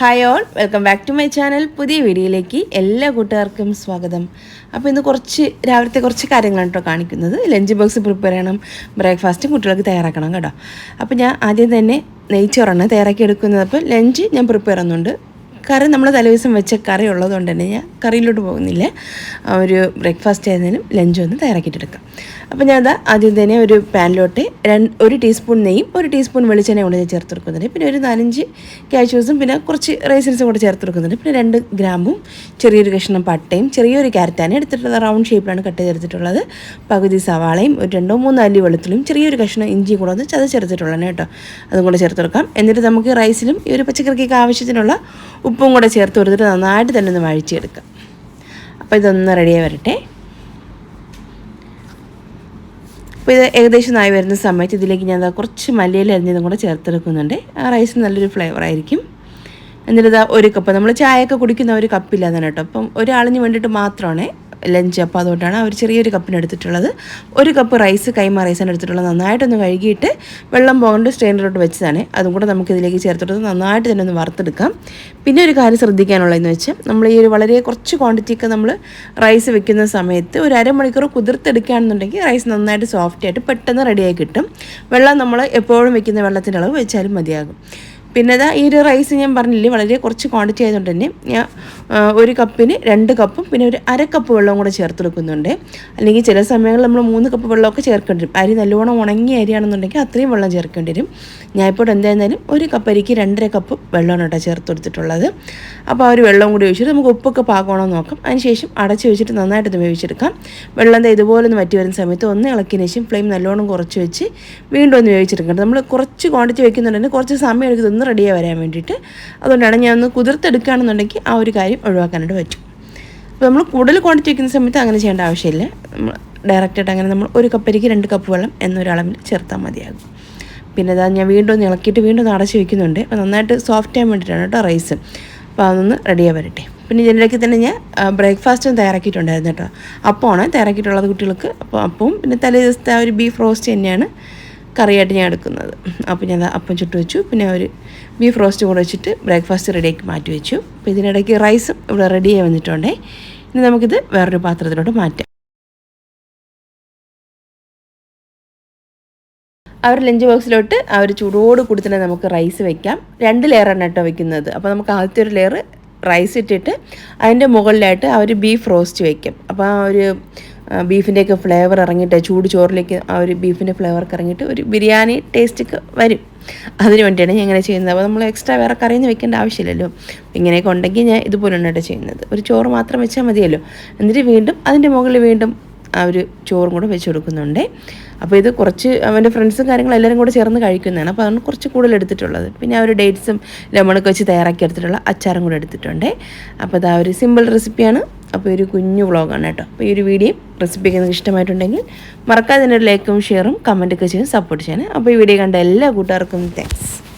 Hi all welcome back to my channel പുതിയ വീഡിയോയിലേക്ക് എല്ലാ കൂട്ടുകാർക്കും സ്വാഗതം. അപ്പോൾ ഇന്ന് കുറച്ച് രാവിലത്തെ കുറച്ച് കാര്യങ്ങളാണ് കേട്ടോ കാണിക്കുന്നത്. ലഞ്ച് ബോക്സ് പ്രിപ്പയർ ചെയ്യണം ബ്രേക്ക്ഫാസ്റ്റും കുട്ടികൾക്ക് തയ്യാറാക്കണം കേട്ടോ. അപ്പോൾ ഞാൻ ആദ്യം തന്നെ നെയ്ച്ചോറാണ് തയ്യാറാക്കി എടുക്കുന്നത് അപ്പോൾ ലഞ്ച് ഞാൻ പ്രിപ്പയർ ചെയ്യുന്നുണ്ട്. കറി നമ്മൾ തലേദിവസം വെച്ച കറി ഉള്ളതുകൊണ്ട് തന്നെ ഞാൻ കറിയിലോട്ട് പോകുന്നില്ല. ഒരു ബ്രേക്ക്ഫാസ്റ്റ് ആയിരുന്നാലും ലഞ്ചും ഒന്ന് തയ്യാറാക്കിയിട്ടെടുക്കാം. അപ്പോൾ ഞാൻ അതാ ആദ്യം തന്നെ ഒരു പാനിലോട്ട് രണ്ട് ഒരു ടീസ്പൂൺ നെയ്യും ഒരു ടീസ്പൂൺ വെളിച്ചെണ്ണയും കൂടെ ഞാൻ ചേർത്ത് കൊടുക്കുന്നുണ്ട് പിന്നെ ഒരു നാലഞ്ച് കാഷ്യൂസും പിന്നെ കുറച്ച് റൈസിൻസും കൂടെ ചേർത്ത് കൊടുക്കുന്നുണ്ട് പിന്നെ രണ്ട് ഗ്രാമ്പും ചെറിയൊരു കഷ്ണം പട്ടയും ചെറിയൊരു ക്യാരറ്റാണ് എടുത്തിട്ടുള്ളത്. റൗണ്ട് ഷേപ്പിലാണ് കട്ട് ചെയ്തെടുത്തിട്ടുള്ളത്. പകുതി സവാളയും ഒരു രണ്ടോ മൂന്നോ അല്ലി വെളുത്തുള്ളിയും ചെറിയൊരു കഷ്ണം ഇഞ്ചിയും കൂടെ ഒന്ന് ചേർത്തിട്ടുള്ളതാണ് കേട്ടോ. അതും കൂടെ ചേർത്ത് കൊടുക്കാം എന്നിട്ട് നമുക്ക് റൈസിലും ഈ ഒരു പച്ചക്കറിക്കൊക്കെ ആവശ്യത്തിനുള്ള ഉപ്പും കൂടെ ചേർത്ത് കൊടുത്തിട്ട് നന്നായിട്ട് തന്നെ ഒന്ന് വഴിച്ചെടുക്കാം അപ്പോൾ ഇതൊന്ന് റെഡിയായി വരട്ടെ. അപ്പോൾ ഇത് ഏകദേശം നായി വരുന്ന സമയത്ത് ഇതിലേക്ക് ഞാൻ കുറച്ച് മല്ലിയിൽ അരിഞ്ഞതും കൂടെ ചേർത്തെടുക്കുന്നുണ്ട്. ആ റൈസിന് നല്ലൊരു ഫ്ലേവർ ആയിരിക്കും. എന്നിട്ട് ഒരു കപ്പ് നമ്മൾ ചായയൊക്കെ കുടിക്കുന്ന ഒരു കപ്പില്ലാതാണ് കേട്ടോ. അപ്പം ഒരാളിന് വേണ്ടിയിട്ട് മാത്രമാണ് ലഞ്ച് അപ്പോൾ അതുകൊണ്ടാണ് അവർ ചെറിയൊരു കപ്പിന് എടുത്തിട്ടുള്ളത്. ഒരു കപ്പ് റൈസ് കൈമ റൈസാണ് എടുത്തിട്ടുള്ളത്. നന്നായിട്ടൊന്ന് കഴുകിയിട്ട് വെള്ളം പോകേണ്ട സ്ട്രെയിനറിലോട്ട് വെച്ചതാണ്. അതും കൂടെ നമുക്ക് ഇതിലേക്ക് ചേർത്തിട്ട് നന്നായിട്ട് തന്നെ ഒന്ന് വറുത്തെടുക്കാം. പിന്നെ ഒരു കാര്യം ശ്രദ്ധിക്കാനുള്ളതെന്ന് വെച്ചാൽ നമ്മൾ ഈ ഒരു വളരെ കുറച്ച് ക്വാണ്ടിറ്റിയൊക്കെ നമ്മൾ റൈസ് വെക്കുന്ന സമയത്ത് ഒരു അരമണിക്കൂർ കുതിർത്തെടുക്കുകയാണെന്നുണ്ടെങ്കിൽ റൈസ് നന്നായിട്ട് സോഫ്റ്റ് ആയിട്ട് പെട്ടെന്ന് റെഡിയായി കിട്ടും. വെള്ളം നമ്മൾ എപ്പോഴും വെക്കുന്ന വെള്ളത്തിന്റെ അളവ് വെച്ചാലും മതിയാകും. പിന്നെ ഇതാ ഈ ഒരു റൈസ് ഞാൻ പറഞ്ഞില്ലേ വളരെ കുറച്ച് ക്വാണ്ടിറ്റി ആയതുകൊണ്ട് തന്നെ ഞാൻ ഒരു കപ്പിന് രണ്ട് കപ്പും പിന്നെ ഒരു അര കപ്പ് വെള്ളവും കൂടെ ചേർത്ത് കൊടുക്കുന്നുണ്ട്. അല്ലെങ്കിൽ ചില സമയങ്ങളിൽ നമ്മൾ മൂന്ന് കപ്പ് വെള്ളമൊക്കെ ചേർക്കേണ്ടി വരും. അരി നല്ലോണം ഉണങ്ങിയ അരിയാണെന്നുണ്ടെങ്കിൽ അത്രയും വെള്ളം ചേർക്കേണ്ടി വരും. ഞാൻ ഇപ്പോൾ എന്തായിരുന്നാലും ഒരു കപ്പ് അരിക്ക് രണ്ടര കപ്പ് വെള്ളമാണ് കേട്ടോ ചേർത്ത് കൊടുത്തിട്ടുള്ളത്. അപ്പോൾ ആ ഒരു വെള്ളം കൂടി ഒഴിച്ചിട്ട് നമുക്ക് ഉപ്പൊക്കെ പാകമാണോ നോക്കാം. അതിനുശേഷം അടച്ച് വെച്ചിട്ട് നന്നായിട്ട് വേവിച്ചെടുക്കാം. വെള്ളം എന്താ ഇതുപോലെ ഒന്ന് വറ്റി വരുന്ന സമയത്ത് ഒന്ന് ഇളക്കിയതിന് ശേഷം ഫ്ലെയിം നല്ലോണം കുറച്ച് വെച്ച് വീണ്ടും ഒന്ന് വേവിച്ചെടുക്കണം നമ്മൾ കുറച്ച് ക്വാണ്ടിറ്റി വെക്കുന്നുണ്ടെങ്കിൽ കുറച്ച് സമയം എടുക്കും. ഒന്ന് റെഡിയായി വരാൻ വേണ്ടിയിട്ട്. അതുകൊണ്ടാണ് ഞാൻ ഒന്ന് കുതിർത്തെടുക്കുകയാണെന്നുണ്ടെങ്കിൽ ആ ഒരു കാര്യം ഒഴിവാക്കാനായിട്ട് പറ്റും. അപ്പോൾ നമ്മൾ കൂടുതൽ ക്വാണ്ടിറ്റി വയ്ക്കുന്ന സമയത്ത് അങ്ങനെ ചെയ്യേണ്ട ആവശ്യമില്ല. നമ്മൾ ഡയറക്റ്റായിട്ട് അങ്ങനെ നമ്മൾ ഒരു കപ്പരിക്ക് രണ്ട് കപ്പ് വെള്ളം എന്നൊരളവിൽ ചേർത്താൽ മതിയാകും. പിന്നെ അതാ ഞാൻ വീണ്ടും ഒന്ന് ഇളക്കിയിട്ട് വീണ്ടും ഒന്ന് അടച്ച് വയ്ക്കുന്നുണ്ട് അപ്പോൾ നന്നായിട്ട് സോഫ്റ്റ് ആകാൻ വേണ്ടിയിട്ടാണ് കേട്ടോ റൈസ് അപ്പോൾ അതൊന്ന് റെഡിയായി വരട്ടെ. പിന്നെ ഇതിനിടയ്ക്ക് തന്നെ ഞാൻ ബ്രേക്ക്ഫാസ്റ്റും തയ്യാറാക്കിയിട്ടുണ്ടായിരുന്നു കേട്ടോ. അപ്പമാണ് തയ്യാറാക്കിയിട്ടുള്ളത് കുട്ടികൾക്ക്. അപ്പോൾ അപ്പവും പിന്നെ തലേ ദിവസത്തെ ആ ഒരു ബീഫ് റോസ്റ്റ് തന്നെയാണ്. കറിയായിട്ട് ഞാൻ എടുക്കുന്നത്. അപ്പോൾ ഞാൻ അപ്പം ചുട്ട് വെച്ചു. പിന്നെ ഒരു ബീഫ് റോസ്റ്റ് കൂടെ വെച്ചിട്ട് ബ്രേക്ക്ഫാസ്റ്റ് റെഡിയാക്കി മാറ്റി വെച്ചു. അപ്പോൾ ഇതിനിടയ്ക്ക് റൈസും ഇവിടെ റെഡിയായി വന്നിട്ടുണ്ടേ. ഇനി നമുക്കിത് വേറൊരു പാത്രത്തിലോട്ട് മാറ്റാം. ആ ഒരു ലഞ്ച് ബോക്സിലോട്ട് ആ ഒരു ചൂടോട് കൂടി തന്നെ നമുക്ക് റൈസ് വെക്കാം. രണ്ട് ലെയറാണ് കേട്ടോ വെക്കുന്നത്. അപ്പോൾ നമുക്ക് ആദ്യത്തെ ഒരു ലെയർ റൈസ് ഇട്ടിട്ട് അതിന്റെ മുകളിലായിട്ട് ആ ഒരു ബീഫ് റോസ്റ്റ് വയ്ക്കും അപ്പോൾ ആ ഒരു ബീഫിന്റെയൊക്കെ ഫ്ലേവർ ഇറങ്ങിയിട്ട് ചൂട് ചോറിലേക്ക് ആ ഒരു ബീഫിന്റെ ഫ്ലേവർക്ക് ഇറങ്ങിയിട്ട് ഒരു ബിരിയാണി ടേസ്റ്റൊക്കെ വരും. അതിന് വേണ്ടിയാണ് ഞാൻ ഇങ്ങനെ ചെയ്യുന്നത്. അപ്പോൾ നമ്മൾ എക്സ്ട്രാ വേറെ കറിയൊന്നും വെക്കേണ്ട ആവശ്യമില്ലല്ലോ. ഇങ്ങനെയൊക്കെ ഉണ്ടെങ്കിൽ ഞാൻ ഇതുപോലെയാണ് ചെയ്യുന്നത്. ഒരു ചോറ് മാത്രം വെച്ചാൽ മതിയല്ലോ. എന്നിട്ട് വീണ്ടും അതിന്റെ മുകളിൽ വീണ്ടും ആ ഒരു ചോറും കൂടെ വെച്ച് കൊടുക്കുന്നുണ്ട്. അപ്പോൾ ഇത് കുറച്ച് അവന്റെ ഫ്രണ്ട്സും കാര്യങ്ങളും എല്ലാവരും കൂടെ ചേർന്ന് കഴിക്കുന്നതാണ്. അപ്പോൾ അതാണ് കുറച്ച് കൂടുതൽ എടുത്തിട്ടുള്ളത്. പിന്നെ ആ ഒരു ഡേറ്റ്സും ലെമണൊക്കെ വെച്ച് തയ്യാറാക്കി എടുത്തിട്ടുള്ള അച്ചാറും കൂടെ എടുത്തിട്ടുണ്ട്. അപ്പോൾ അത് ആ ഒരു സിമ്പിൾ റെസിപ്പിയാണ്. അപ്പോൾ ഒരു കുഞ്ഞു വ്ളോഗാണ് കേട്ടോ. അപ്പോൾ ഈ ഒരു വീഡിയോ റെസിപ്പിക്ക് നിങ്ങൾക്ക് ഇഷ്ടമായിട്ടുണ്ടെങ്കിൽ മറക്കാതെ തന്നെ ഒരു ലൈക്കും ഷെയറും കമന്റൊക്കെ ചെയ്ത് സപ്പോർട്ട് ചെയ്യാൻ. അപ്പോൾ ഈ വീഡിയോ കണ്ട എല്ലാ കൂട്ടുകാർക്കും താങ്ക്സ്